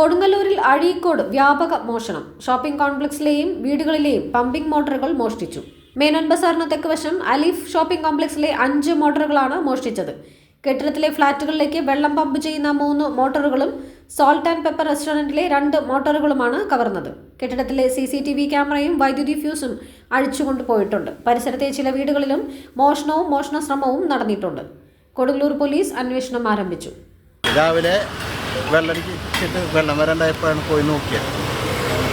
കൊടുങ്ങല്ലൂരിൽ അഴീക്കോട് വ്യാപക മോഷണം ഷോപ്പിംഗ് കോംപ്ലക്സിലെയും വീടുകളിലെയും പമ്പിംഗ് മോട്ടോറുകൾ മോഷ്ടിച്ചു മേനോൻ ബസാറിന് തെക്ക് വശം അലീഫ് ഷോപ്പിംഗ് കോംപ്ലക്സിലെ അഞ്ച് മോട്ടോറുകളാണ് മോഷ്ടിച്ചത് കെട്ടിടത്തിലെ ഫ്ളാറ്റുകളിലേക്ക് വെള്ളം പമ്പ് ചെയ്യുന്ന മൂന്ന് മോട്ടോറുകളും സോൾട്ട് ആൻഡ് പെപ്പർ റെസ്റ്റോറൻറ്റിലെ രണ്ട് മോട്ടോറുകളുമാണ് കവർന്നത് കെട്ടിടത്തിലെ സി സി ടി വി ക്യാമറയും വൈദ്യുതി ഫ്യൂസും അഴിച്ചുകൊണ്ട് പോയിട്ടുണ്ട് പരിസരത്തെ ചില വീടുകളിലും മോഷണവും മോഷണ ശ്രമവും നടന്നിട്ടുണ്ട് കൊടുങ്ങല്ലൂർ പോലീസ് അന്വേഷണം ആരംഭിച്ചു രാവിലെ വെള്ളടിച്ചിട്ട് വെള്ളം വരണ്ടായപ്പോഴാണ് പോയി നോക്കിയത്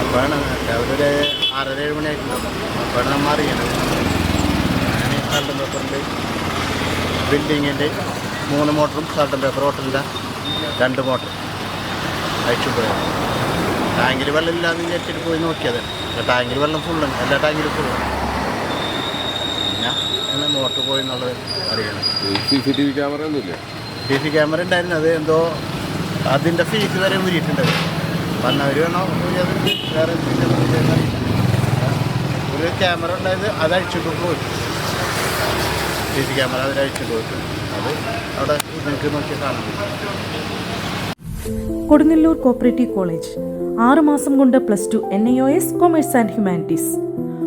അപ്പോഴാണ് രാവിലെ ഒരു ആറര ഏഴ് മണിയായിട്ടുണ്ടാവും അപ്പോഴാണ് നമ്മൾ അറിയണത് അങ്ങനെ സാൾട്ട് പേപ്പറിൻ്റെ ബിൽഡിങ്ങിൻ്റെ മൂന്ന് മോട്ടറും സാൾട്ട് പേപ്പർ ഹോട്ടലിൻ്റെ രണ്ട് മോട്ടർ അയച്ചു പോയത് ടാങ്കിൽ വെള്ളം ഇല്ലാന്ന് വിചാരിച്ചിട്ട് പോയി നോക്കിയത് ടാങ്കിൽ വെള്ളം ഫുള്ളുണ്ട് എല്ലാ ടാങ്കിലും ഫുള്ളുണ്ട് പിന്നെ മോട്ടർ പോയി എന്നുള്ളത് അറിയണം C C T V camera ഒന്നുമില്ല സി സി ക്യാമറ ഉണ്ടായിരുന്നു അത് എന്തോ അതിൻ്റെ ഫീസ് വരെ ഊരിയിട്ടുണ്ട് വന്നവർ വേണോ ഊരിയത് വേറെ ഒരു ക്യാമറ ഉണ്ടായത് അത് അഴിച്ചിട്ട് പോയി സി സി ക്യാമറ അവർ അഴിച്ചിട്ട് അത് അവിടെ നിങ്ങൾക്ക് നോക്കി കാണാൻ കൊടുങ്ങല്ലൂർ കോപ്പറേറ്റീവ് കോളേജ് മാസം കൊണ്ട് plus two N I O S commerce and humanities